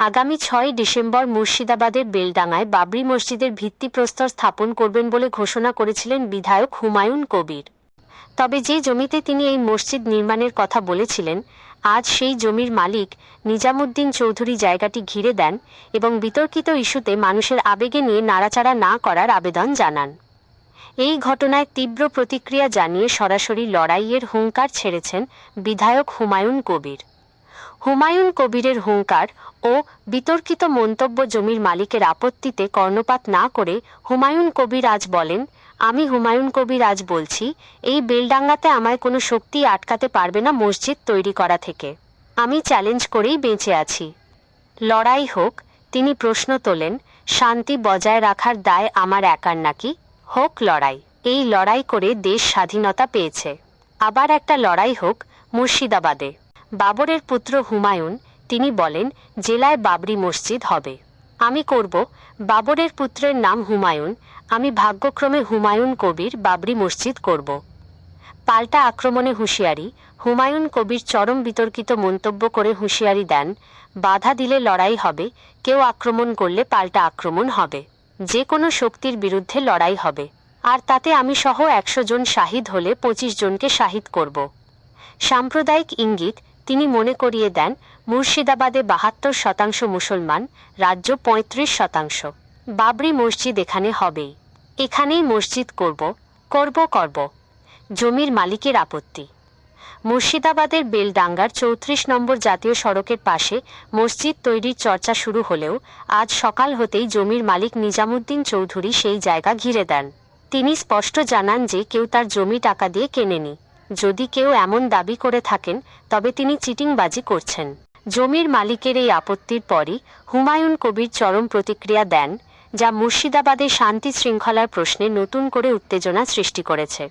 আগামী ছয় ডিসেম্বর মুর্শিদাবাদের বেলডাঙায় বাবরি মসজিদের ভিত্তিপ্রস্তর স্থাপন করবেন বলে ঘোষণা করেছিলেন বিধায়ক হুমায়ুন কবির। তবে যে জমিতে তিনি এই মসজিদ নির্মাণের কথা বলেছিলেন, আজ সেই জমির মালিক নিজামুদ্দিন চৌধুরী জায়গাটি ঘিরে দেন এবং বিতর্কিত ইস্যুতে মানুষের আবেগে নিয়ে নাড়াচাড়া না করার আবেদন জানান। এই ঘটনায় তীব্র প্রতিক্রিয়া জানিয়ে সরাসরি লড়াইয়ের হুঙ্কার ছেড়েছেন বিধায়ক হুমায়ুন কবির। হুমায়ুন কবিরের হুঙ্কার ও বিতর্কিত মন্তব্য জমির মালিকের আপত্তিতে কর্ণপাত না করে হুমায়ুন কবির আজ বলেন, আমি হুমায়ুন কবির আজ বলছি, এই বেলডাঙ্গাতে আমায় কোনো শক্তি আটকাতে পারবে না মসজিদ তৈরি করা থেকে। আমি চ্যালেঞ্জ করেই বেঁচে আছি। লড়াই হোক, তিনি প্রশ্ন তোলেন, শান্তি বজায় রাখার দায় আমার একার নাকি? হোক লড়াই। এই লড়াই করে দেশ স্বাধীনতা পেয়েছে। আবার একটা লড়াই হোক মুর্শিদাবাদে। বাবরের পুত্র হুমায়ুন, তিনি বলেন, জেলায় বাবরি মসজিদ হবে। আমি করব, বাবরের পুত্রের নাম হুমায়ুন, আমি ভাগ্যক্রমে হুমায়ুন কবির বাবরি মসজিদ করব। পাল্টা আক্রমণে হুঁশিয়ারি, হুমায়ুন কবির চরম বিতর্কিত মন্তব্য করে হুঁশিয়ারি দেন, বাধা দিলে লড়াই হবে, কেউ আক্রমণ করলে পাল্টা আক্রমণ হবে। যে কোনো শক্তির বিরুদ্ধে লড়াই হবে। আর তাতে আমি সহ একশো জন শাহিদ হলে পঁচিশ জনকে শাহিদ করব। সাম্প্রদায়িক ইঙ্গিত তিনি মনে করিয়ে দেন, মুর্শিদাবাদে বাহাত্তর শতাংশ মুসলমান, রাজ্য পঁয়ত্রিশ শতাংশ। বাবরি মসজিদ এখানে হবেই। এখানেই মসজিদ করব করব করব। জমির মালিকের আপত্তি। মুর্শিদাবাদের বেলডাঙ্গার চৌত্রিশ নম্বর জাতীয় সড়কের পাশে মসজিদ তৈরির চর্চা শুরু হলেও আজ সকাল হতেই জমির মালিক নিজামুদ্দিন চৌধুরী সেই জায়গা ঘিরে দেন। তিনি স্পষ্ট জানান যে কেউ তার জমি টাকা দিয়ে কেনেনি। যদি কেউ এমন দাবি করে থাকেন, তবে তিনি চিটিংবাজি করছেন। জমির মালিকের এই আপত্তির পরই হুমায়ুন কবির চরম প্রতিক্রিয়া দেন, যা মুর্শিদাবাদে শান্তি শৃঙ্খলার প্রশ্নে নতুন করে উত্তেজনা সৃষ্টি করেছে।